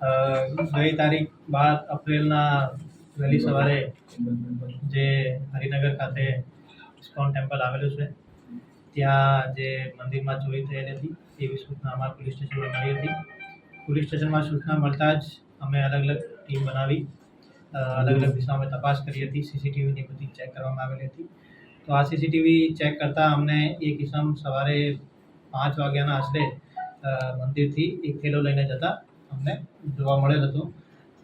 ગઈ તારીખ બાર એપ્રિલના વહેલી સવારે જે હરિનગર ખાતે ઇસ્કોન ટેમ્પલ આવેલું છે, ત્યાં જે મંદિરમાં ચોરી થયેલી હતી એવી સૂચના અમારા પોલીસ સ્ટેશનમાં મળી હતી. પોલીસ સ્ટેશનમાં સૂચના મળતા જ અમે અલગ અલગ ટીમ બનાવી અલગ અલગ દિશામાં તપાસ કરી હતી, સીસીટીવીની બધી ચેક કરવામાં આવેલી હતી. તો આ સીસીટીવી ચેક કરતાં અમને એક કિસ્મ સવારે પાંચ વાગ્યાના આશરે મંદિરથી એક થેલો લઈને જતા અમને જોવા મળેલ હતો.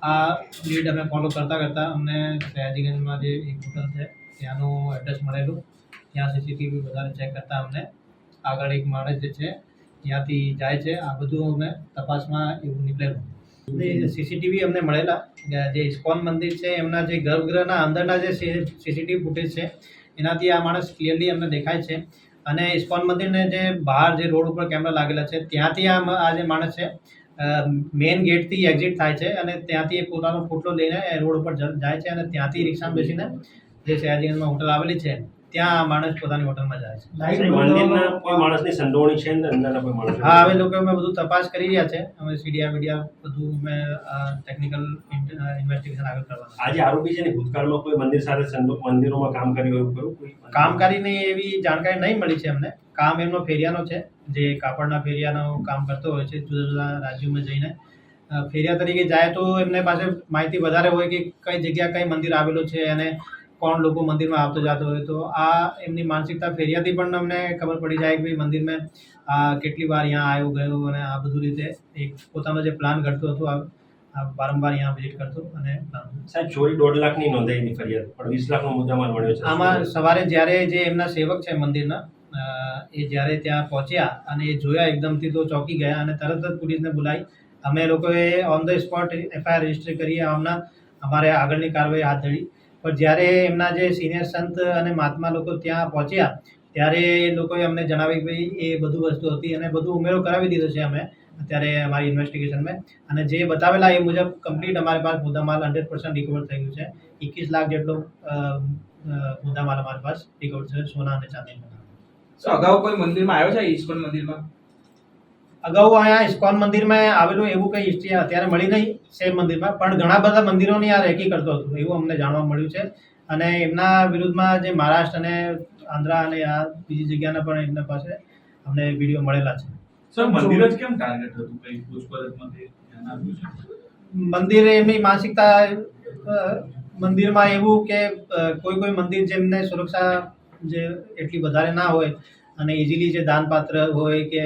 આ લીડ અમે ફોલો કરતાં કરતાં અમને સયાજીગંજમાં જે એક હોટલ છે, ત્યાંનું એડ્રેસ મળેલું. ત્યાં સીસીટીવી વધારે ચેક કરતાં અમને. આગળ એક માણસ જે છે, ત્યાંથી જાય છે. આ બધું અમે તપાસમાં એવું નીકળેલું. સીસીટીવી અમને મળેલા. જે ઇસ્કોન મંદિર છે, એમના જે ગર્ભગૃહના અંદરના જે સીસીટીવી ફૂટેજ છે, એનાથી આ માણસ ક્લિયરલી અમને દેખાય છે. અને ઇસ્કોન મંદિરને જે બહાર જે રોડ ઉપર કેમેરા લાગેલા છે, ત્યાંથી આ જે માણસ છે મેઇન ગેટથી એક્ઝિટ થાય છે અને ત્યાંથી એ પોતાનો પોટલો લઈને રોડ ઉપર જાય છે અને ત્યાંથી રિક્ષામાં બેસીને જે સયાજીગંજમાં હોટલ આવેલી છે ત્યાં માણસ પોતાની હોટલમાં જાય છે. મંદિરના કોઈ માણસની સંડોવણી છે ને અંદરના કોઈ માણસ હા હવે લોકો અમે બધું તપાસ કરી રહ્યા છે. અમે સીડિયા મીડિયા બધું અમે ટેકનિકલ ઇન્વેસ્ટિગેશન આગળ કરવાના આજે આરોપી છે ને ભૂતકાળમાં કોઈ મંદિર સાથે મંદિરોમાં કામ કર્યું એવું ખરું કોઈ કામકારીની એવી જાણકારી નહીં મળી છે અમને. કામ એમનો ફેરિયાનો છે. જે કાપડના ફેરિયાનો કામ કરતો હોય છે જુદા જુદા રાજ્યોમાં જઈને. ફેરિયા તરીકે જાય તો એમને પાસે માહિતી વધારે હોય કે કઈ જગ્યા કઈ મંદિર આવેલું છે અને કોણ લોકો મંદિરમાં આવતો જતો હોય તો આ એમની માનસિકતા ફેરિયાથી પણ અમને ખબર પડી જાય કે ભાઈ મંદિરમાં આ કેટલી વાર અહીંયા આવ્યો ગયો અને આ બધું રીતે એક પોતાનો જે પ્લાન ઘડતો હતો આ આ વારંવાર અહીંયા વિઝિટ કરતો અને સાહેબ ચોરી દોઢ લાખની નોંધાઈની ફરિયાદ પણ વીસ લાખનો મુદ્દામાલ મળ્યો છે. આમાં સવારે જ્યારે જે એમના સેવક છે મંદિરના એ જ્યારે ત્યાં પહોંચ્યા અને એ જોયા એકદમથી તો ચોંકી ગયા અને તરત જ પોલીસને બોલાવી. અમે લોકોએ on the spot FIR register કરી આમના અમારે આગળની કાર્યવાહી હાથ ધરી. પણ જ્યારે એમના જે સિનિયર સંત અને મહાત્મા લોકો ત્યાં પહોંચ્યા, ત્યારે એ લોકોએ અમને જણાવ્યું કે ભાઈ, એ બધું વસ્તુ હતી અને બધું ઉમેરો કરાવી દીધો છે અમે અત્યારે અમારી ઇન્વેસ્ટિગેશનમાં અને જે બતાવેલા એ મુજબ કમ્પ્લીટ અમારી પાસે મુદ્દામાલ હંડ્રેડ પર્સન્ટ રિકવર થઈ ગયું છે. એકવીસ લાખ જેટલો મુદ્દામાલ અમારી પાસે રિકવર છે સોના અને ચાંદીનો. અગાઉ કોઈ મંદિરમાં આવ્યો છે ઈસ્કોન મંદિરમાં? અગાઉ અહીંયા ઇસ્કોન મંદિરમાં આવેલું એવું કંઈ હિસ્ટ્રી અત્યારે મળી નહીં સેમ મંદિરમાં. પણ ઘણા બધા મંદિરોની આ રેકી કરતો હતો એવું અમને જાણવા મળ્યું છે. અને એમના વિરુદ્ધમાં જે મહારાષ્ટ્ર અને આંધ્રા અને આ બીજી જગ્યાના પણ એમના પાસે અમને વીડિયો મળેલા છે. સર મંદિર જ કેમ ટાર્ગેટ હતું? કઈ પૂછપરછમાંથી ધ્યાન આવ્યું છે? મંદિર એમની માનસિકતા મંદિરમાં એવું કે કોઈ કોઈ મંદિર જેમને સુરક્ષા જે એટલી વધારે ના હોય અને ઇઝીલી જે દાનપાત્ર હોય કે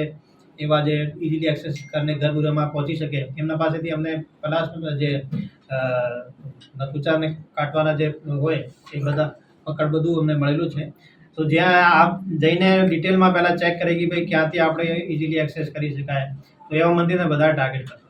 એવા જે ઇઝીલી એક્સેસ કરીને ગર્ભગૃહમાં પહોંચી શકે, એમના પાસેથી અમને પલાસ જે નકુચાને કાટવાના જે હોય, એ બધા પકડ બધું અમને મળેલું છે. તો જ્યાં આપ જઈને ડિટેલમાં પહેલાં ચેક કરી કે ભાઈ ક્યાંથી આપણે ઇઝીલી એક્સેસ કરી શકાય. તો એવા મંદિરને બધા ટાર્ગેટ કરતા